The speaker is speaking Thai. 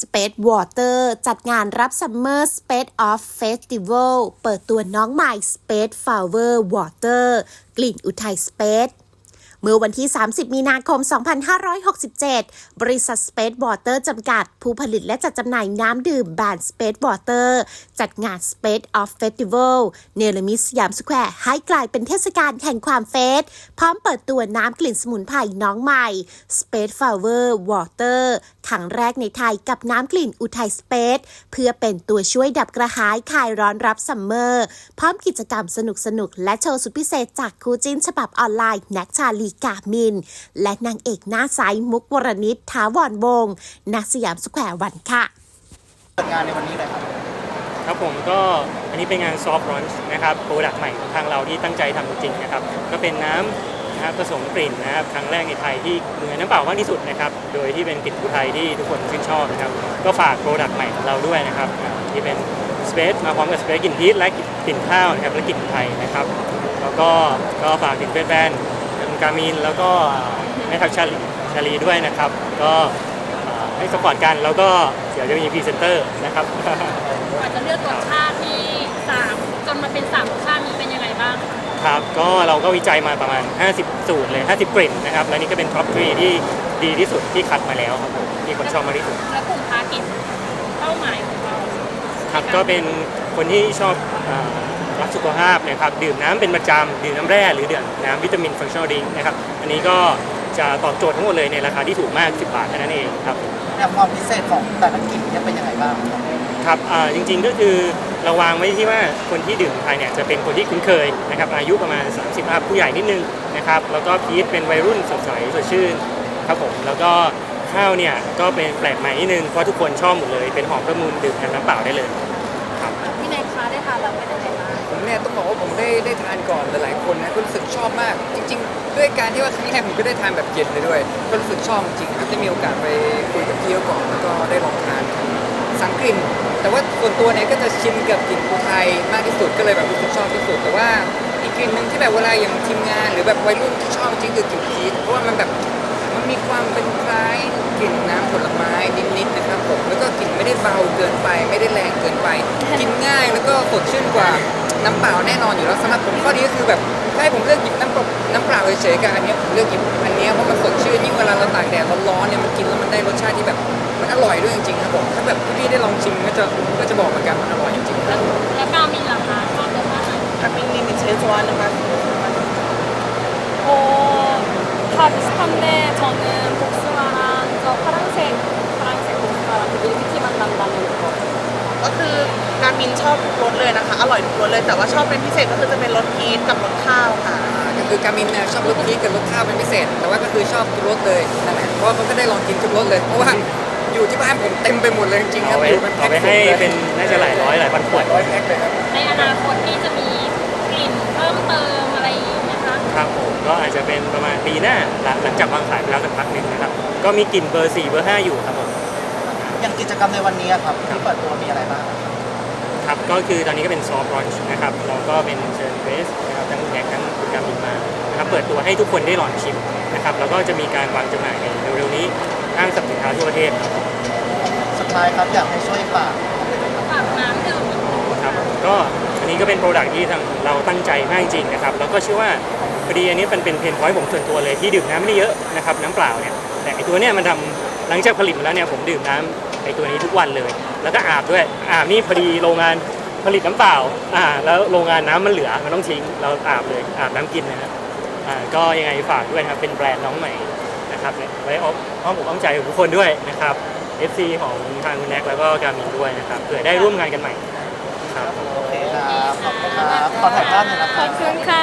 Space Water จัดงานรับ Summer Space Off Festival เปิดตัวน้องใหม่ Space Flower Water กลิ่นอุทัย Space เมื่อวันที่ 30 มีนาคม 2567 บริษัท Space Water จำกัด ผู้ผลิตและจัดจำหน่ายน้ำดื่มแบรนด์ Space Water จัดงาน Space of Festival เนรมิสยามสแควร์ให้กลายเป็นเทศกาลแห่งความเฟส พร้อมเปิดตัวน้ำกลิ่นสมุนไพรน้องใหม่ Space Flower Water ครั้งแรกในไทยกับน้ำกลิ่นอุทัย Space เพื่อเป็นตัวช่วยดับกระหายคลายร้อนรับซัมเมอร์ พร้อมกิจกรรมสนุกๆและโชว์สุดพิเศษจากคู่จิ้นฉบับออนไลน์แน็กชาลีกามิน และนางเอกหน้าใสมุกวรณิตถาวรวงศ์นักสยามสแควร์วันค่ะเปิดงานในวันนี้เลยครับครับผมก็อันนี้เป็นงานซอฟต์รอนช์นะครับโปรดักต์ใหม่ของทางเราที่ตั้งใจทำจริงๆนะครับก็เป็นน้ำนะครับผสมกลิ่นนะครับครั้งแรกในไทยที่เหมือนน้ำเปล่ามากที่สุดนะครับโดยที่เป็นกลิ่นอุทัยที่ทุกคนชื่นชอบนะครับก็ฝากโปรดักต์ใหม่ของเราด้วยนะครับที่เป็นสเปซมาพร้อมกับสเปซกลิ่นพีชและกลิ่นข้าวนะครับและกลิ่นอุทัยนะครับแล้วก็ก็ฝากถึงแฟนๆทาง การมินแล้วก็แม่ทักชาลีชาลีด้วยนะครับ ก็เอ่อให้สปอร์ตกันแล้วก็เดี๋ยวจะมีพรีเซนเตอร์นะครับกว่าจะเลือกรสชาติที่สามจนมาเป็นสามรสชาตินี้เป็นยังไงบ้างครับก็เราก็วิจัยมาประมาณ 50 สูตรเลย 50 กลิ่นนะครับ และนี่ก็เป็นท็อปทรีที่ดีที่สุดที่คัดมาแล้วครับผมที่คนชอบมากที่สุดและกลุ่มทาร์เก็ตเป้าหมายของเราครับก็เป็นคนที่ชอบอ่า รักสุขภาพนะครับดื่มน้ำเป็นประจำดื่มน้ำแร่หรือดื่มน้ำวิตามินฟังชั่นอลดิงนะครับอันนี้ก็จะตอบโจทย์ทั้งหมดเลยในราคาที่ถูกมาก 10 บาทเท่านั้นเองครับแนวความพิเศษของแต่ละกลิ่นเนี่ยเป็นยังไงบ้างครับครับอ่าจริงๆก็คือเราวางไว้ที่ว่าคนที่ดื่มไทยเนี่ยจะเป็นคนที่คุ้นเคยนะครับอายุประมาณ 30อัพผู้ใหญ่นิดนึงนะครับแล้วก็พีทเป็นวัยรุ่นสดใสสดชื่นครับผมแล้วก็ข้าวเนี่ยก็เป็นแปลกใหม่นิดนึงเพราะทุกคนชอบหมดเลยเป็นหอมประมูลดื่มแทนน้ำเปล่าได้เลยครับพี่นายคะได้ทานแล้วเป็นยังไงบ้างผมเนี่ยต้อง บอกว่าผมได้ได้ทานก่อนหลายๆคนนะก็รู้สึกชอบมาก จริง ๆ ด้วยการที่ว่าครั้งแรกผมก็ได้ทานแบบเย็นเลยด้วย ก็รู้สึกชอบจริงๆครับได้มีโอกาสไปคุยกับพี่เขาก่อนแล้วก็ได้ลองทานสังกลิ่นแต่ว่าส่วนตัวเนี่ยก็จะชินกับกลิ่นภูไทยมากที่สุดก็เลยแบบรู้สึกชอบที่สุด แต่ว่าอีกกลิ่นหนึ่งที่แบบเวลาอย่างทีมงาน หรือแบบวัยรุ่นที่ชอบจริงๆคือกลิ่นพีชเพราะว่ามันแบบมันมีความเป็นคล้ายกลิ่นน้ำผลไม้นิดๆนะครับผมแล้วก็กลิ่นไม่ได้เบาเกินไป ไม่ได้แรงเกินไป กินง่ายแล้วก็สดชื่นกว่า น้ำเปล่าแน่นอนอยู่แล้วสำหรับผมข้อดีก็คือแบบถ้าให้ผมเลือกหยิบน้ำเปล่าน้ำเปล่าเฉยๆกับอันเนี้ยผมเลือกหยิบอันเนี้ยเพราะมันสดชื่นยิ่งเวลาเราตากแดดร้อนๆเนี่ยมันกินแล้วมันได้รสชาติที่แบบมันอร่อยด้วยจริงๆครับผมถ้าแบบพี่ๆได้ลองชิมก็จะก็จะบอกเหมือนกันมันอร่อยจริงๆครับ แล้วกามินล่ะคะชอบรสชาติไหน 가민님이 제일 좋아하는 맛이 어, 다 비슷한데 저는 복숭아랑 저 파란색 파란색 มินชอบทุกรสเลยนะคะ อร่อยทุกรสเลย แต่ว่าชอบเป็นพิเศษก็คือจะเป็นรสพีชกับรสข้าวค่ะอ่าก็คือการมินเนี่ยชอบรสพีชกับรสข้าวเป็นพิเศษ แต่ว่าก็คือชอบทุกรสเลยนั่นแหละเพราะว่าเขาก็ได้ลองกินทุกรสเลยเพราะว่าอยู่ที่บ้านผมเต็มไปหมดเลยจริงๆครัเอาบไว้อยู่เป็นเอาแพ็คไปให้เลยเป็นน่าจะหลายร้อยหลายพันขวดร้อยแพ็คเลยครับในอนาคตที่จะมีกลิ่นเพิ่มเติมอะไรอย่างนี้นะคะ ครับผมก็อาจจะเป็นประมาณปีหน้าหลังหลังจากวางขายไปแล้วสักพักหนึ่งนะครับก็มีกลิ่นเบอร์4เบอร์5อยู่ครับผม อย่างกิจกรรมในวันนี้อะครับที่เปิดตัวมีอะไรบ้างครับ ก็คือตอนนี้ก็เป็นซอฟต์รอนช์นะครับเราก็เป็นเชิญเฟสนะครับทั้งแขกทั้งคุณการบินมานะครับเปิดตัวให้ทุกคนได้ลองชิมนะครับแล้วก็จะมีการวางจำหน่ายในเร็วๆนี้ห้างสรรพสินค้าทั่วประเทศครับสุดท้ายครับอยากให้ช่วยฝากฝากน้ำดื่มครับก็อันนี้ก็เป็นโปรดักที่ทางเราตั้งใจมากจริงๆนะครับแล้วก็เชื่อว่าพอดีอันนี้มันเป็นเพนพอยต์ผมส่วนตัวเลยที่ดื่มน้ำไม่ได้เยอะนะครับน้ำเปล่าเนี่ยแต่ไอตัวเนี้ยมันทำหลังจากผลิตมาแล้วเนี่ยผมดื่มน้ำไอตัวนี้ทุกวันเลย แล้วก็อาบด้วยอาบนี่พอดีโรงงานผลิตน้ำเปล่าอ่าแล้วโรงงานน้ำมันเหลือมันต้องทิ้งเราอาบเลยอาบน้ำกินนะครับอ่าก็ยังไงฝากด้วยนะครับเป็นแบรนด์น้องใหม่นะครับไว้อ้อมอ้อมอกอ้อมใจของทุกคนด้วยนะครับ FC ของทางคุณแน็กแล้วก็การมินด้วยนะครับเผื่อได้ร่วมงานกันใหม่ครับ โอเคครับ ขอบคุณครับ ขอถ่ายภาพหน่อยนะคขรัอบ บคุณค่ะ